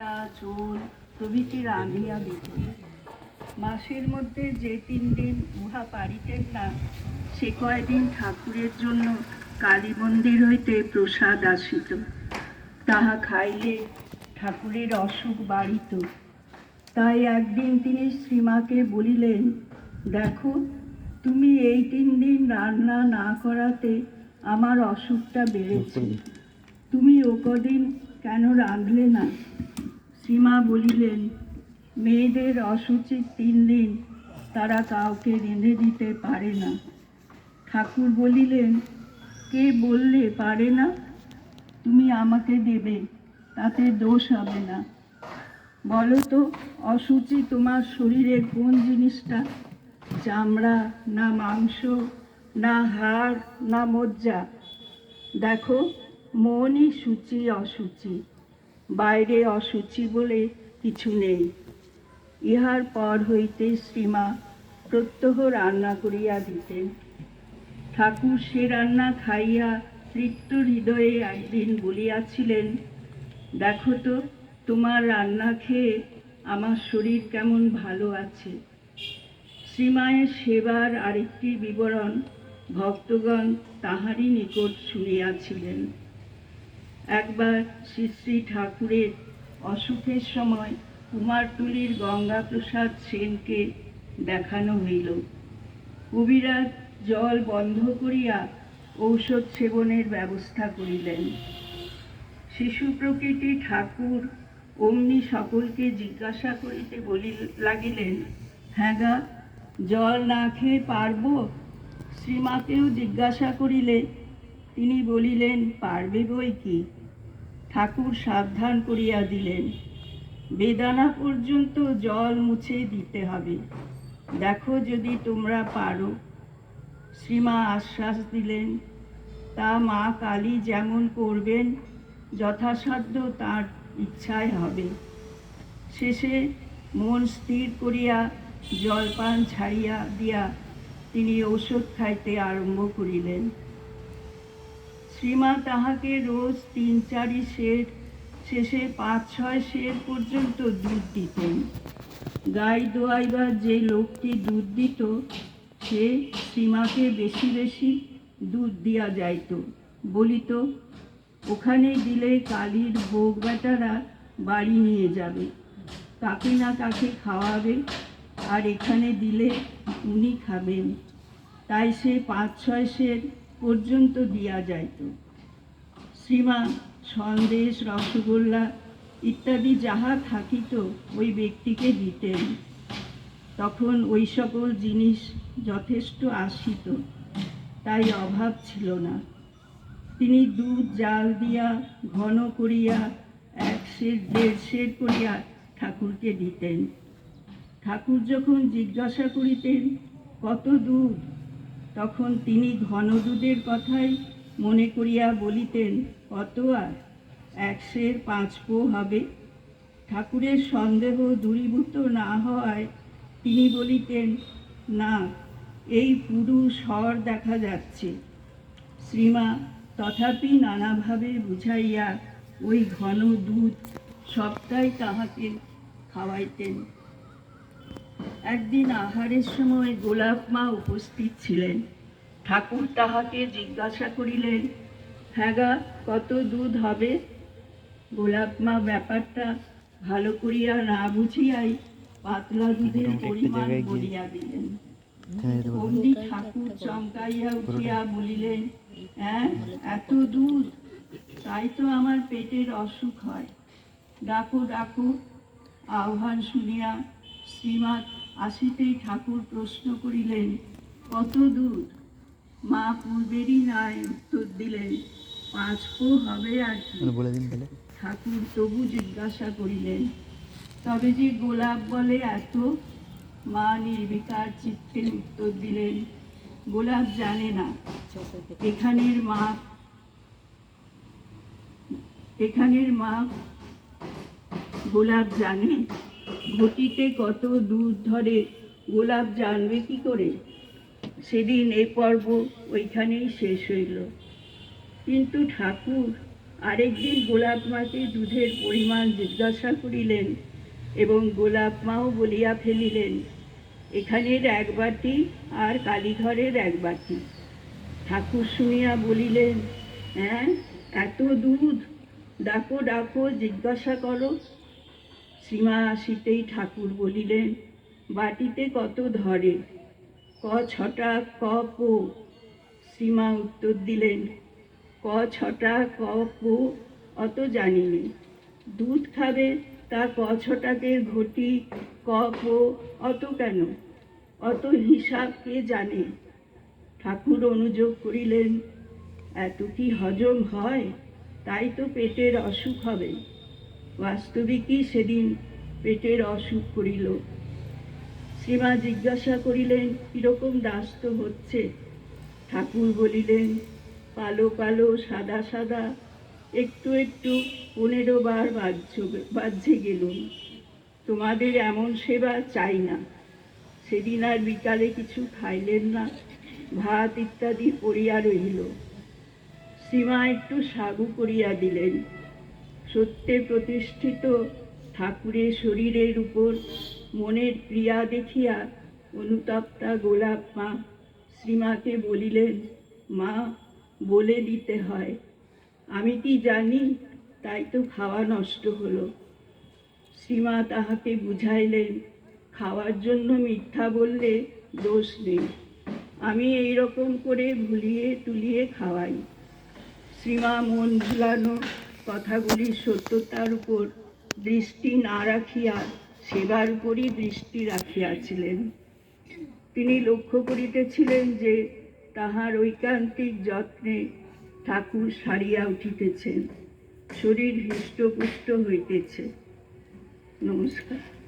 চোল প্রভৃতি রাঁধিয়া দিতেন মাসের মধ্যে যে তিন দিন উহা পারিতেন না, সে কয়দিন ঠাকুরের জন্য কালী মন্দির হইতে প্রসাদ আসিত। তাহা খাইলে ঠাকুরের অসুখ বাড়িত। তাই একদিন তিনি শ্রীমাকে বলিলেন, দেখো, তুমি এই তিন দিন রান্না না করাতে আমার অসুখটা বেড়েছে। তুমি ও কদিন কেন রাঁধলে না? সীমা বলিলেন, মেয়েদের অসুচিত তিন দিন তারা কাউকে রেঁধে দিতে পারে না। ঠাকুর বলিলেন, কে বললে পারে না? তুমি আমাকে দেবে, তাতে দোষ হবে না। বলো তো, অসুচি তোমার শরীরের কোন জিনিসটা? চামড়া, না মাংস, না হাড়, না মজ্জা? দেখো, মনই সূচি অসুচি। বাইরে অসুচি বলে কিছু নেই। ইহার পর হইতে শ্রীমা প্রত্যহ রান্না করিয়া দিতেন। ঠাকুর সে রান্না খাইয়া তৃপ্ত হৃদয়ে একদিন বলিয়াছিলেন, দেখো তো, তোমার রান্না খেয়ে আমার শরীর কেমন ভালো আছে। শ্রীমায়ের সেবার আরেকটি বিবরণ ভক্তগণ তাহারই নিকট শুনিয়াছিলেন। একবার শ্রী শ্রী ঠাকুরের অসুখের সময় কুমারটুলির গঙ্গাপ্রসাদ সেনকে দেখানো হইল। কবিরাজ জল বন্ধ করিয়া ঔষধ সেবনের ব্যবস্থা করিলেন। শিশু প্রকৃতি ঠাকুর অমনি সকলকে জিজ্ঞাসা করিতে বলি লাগিলেন হ্যাঁ গা, জল না খেয়ে পারব? শ্রীমাকেও জিজ্ঞাসা করিলে, তিনি বলিলেন, পারবে বই কি? ঠাকুর সাবধান করিয়া দিলেন। বেদানা পর্যন্ত জল মুছে দিতে হবে। দেখো যদি তোমরা পারো। শ্রীমা আশ্বাস দিলেন, তা মা কালী যেমন করবেন, যথাসাধ্য তার ইচ্ছায় হবে। শেষে মন স্থির করিয়া জলপান ছাড়িয়া দিয়া তিনি ঔষধ খাইতে আরম্ভ করিলেন। শ্রীমা তাহাকে রোজ তিন চারি সের শেষে পাঁচ ছয় সের পর্যন্ত দুধ দিতেন। গাই দোয়াইবার যে লোকটি দুধ দিত, সে শ্রীমাকে বেশি বেশি দুধ দিয়া যাইত। বলিত, ওখানে দিলে কালীর ভোগ বেটারা বাড়ি নিয়ে যাবে। কাকে না কাকে খাওয়াবে, আর এখানে দিলে উনি খাবেন। তাই সে পাঁচ ছয় সের পর্যন্ত দিয়া যাইত। শ্রীমা সন্দেশ, রসগোল্লা ইত্যাদি যাহা থাকিত ওই ব্যক্তিকে দিতেন। তখন ওই সকল জিনিস যথেষ্ট আসিত, তাই অভাব ছিল না। তিনি দুধ, জাল দিয়া ঘন করিয়া এক সের, দেড় সের করিয়া ঠাকুরকে দিতেন। ঠাকুর যখন জিজ্ঞাসা করিতেন, কত দুধ? তখন তিনি ঘন দুধের কথাই মনে করিয়া বলিতেন, কত আর? একশের পাঁচ পো হবে। ঠাকুরের সন্দেহ দূরীভূত না হওয়ায় তিনি বলিতেন, না, এই পুরু স্বর দেখা যাচ্ছে। শ্রীমা, তথাপি নানাভাবে বুঝাইয়া ওই ঘন দুধ সবটাই তাহাকে খাওয়াইতেন। একদিন আহারের সময় গোলাপ মা উপস্থিত ছিলেন। ঠাকুর তাহাকে জিজ্ঞাসা করিলেন হ্যাগা কত দুধ হবে? গোলাপ মা ব্যাপারটা ভালো করিয়া না বুঝিয়াই পাতলা দুধের পরিমাণ বলিয়া দিলেন। অমনি ঠাকুর চমকাইয়া উঠিয়া বলিলেন হ্যাঁ এত দুধ তাই তো আমার পেটের অসুখ হয়। ডাকো ডাকো আহ্বান শুনিয়া শ্রীমাত আসিতেই ঠাকুর প্রশ্ন করিলেন কত দুধ মা পূর্বেরই নাই উত্তর দিলেন পাঁচ পো হবে আর কি। মানে ঠাকুর তবু জিজ্ঞাসা করিলেন তবে যে গোলাপ বলে এত? মা নির্বিকার চিত্তে উত্তর দিলেন গোলাপ জানে না। এখানের মা এখানের মা গোলাপ জানে। ঘটিতে কত দুধ ধরে গোলাপ জানবে কি করে? সেদিন এ পর্ব ওইখানেই শেষ হইল। কিন্তু ঠাকুর আরেকদিন গোলাপ মাকে দুধের পরিমাণ জিজ্ঞাসা করিলেন এবং গোলাপ মাও বলিয়া ফেলিলেন, এখানের এক বাটি আর কালীঘরের এক বাটি। ঠাকুর শুনিয়া বলিলেন হ্যাঁ এত দুধ? ডাকো ডাকো, জিজ্ঞাসা করো। সীমা আসিতেই ঠাকুর বলিলেন, বাটিতে কত ধরে? ক ছটা, ক পো? সীমা উত্তর দিলেন, ক ছটা, ক পো, অত জানিনি দুধ খাবে তা ক ছটাকে ঘটি, ক পো, অত কেন? অত হিসাব কে জানে? ঠাকুর অনুযোগ করিলেন, এত কি হজম হয়? তাই তো পেটের অসুখ হবে। বাস্তবিকই সেদিন পেটের অসুখ করিল। শ্রীমা জিজ্ঞাসা করিলেন, কীরকম দাস তো হচ্ছে? ঠাকুর বলিলেন, কালো কালো, সাদা সাদা, একটু একটু পনেরো বার বাহ্যে গেলুম। তোমাদের এমন সেবা চাই না। সেদিন আর বিকালে কিছু খাইলেন না, ভাত ইত্যাদি পড়িয়া রহিল। সীমা একটু সাগু করিয়া দিলেন সত্যে প্রতিষ্ঠিত ঠাকুরের শরীরের উপর মনের প্রিয়া দেখিয়া অনুতপ্তা গোলাপ মা শ্রীমাকে বলিলেন, মা, বলে দিতে হয়। আমি কি জানি, তাই তো খাওয়া নষ্ট হলো। শ্রীমা তাহাকে বুঝাইলেন, খাওয়ার জন্য মিথ্যা বললে দোষ নেই। আমি এই রকম করে ভুলিয়ে তুলিয়ে খাওয়াই। শ্রীমা মন ভুলানো কথাগুলির সত্যতার উপর দৃষ্টি না রাখিয়া, সেবার উপরই দৃষ্টি রাখিয়াছিলেন। তিনি লক্ষ্য করিতেছিলেন যে তাহার ঐকান্তিক যত্নে ঠাকুর সারিয়া উঠিতেছেন। শরীর হৃষ্টপুষ্ট হইতেছে। নমস্কার।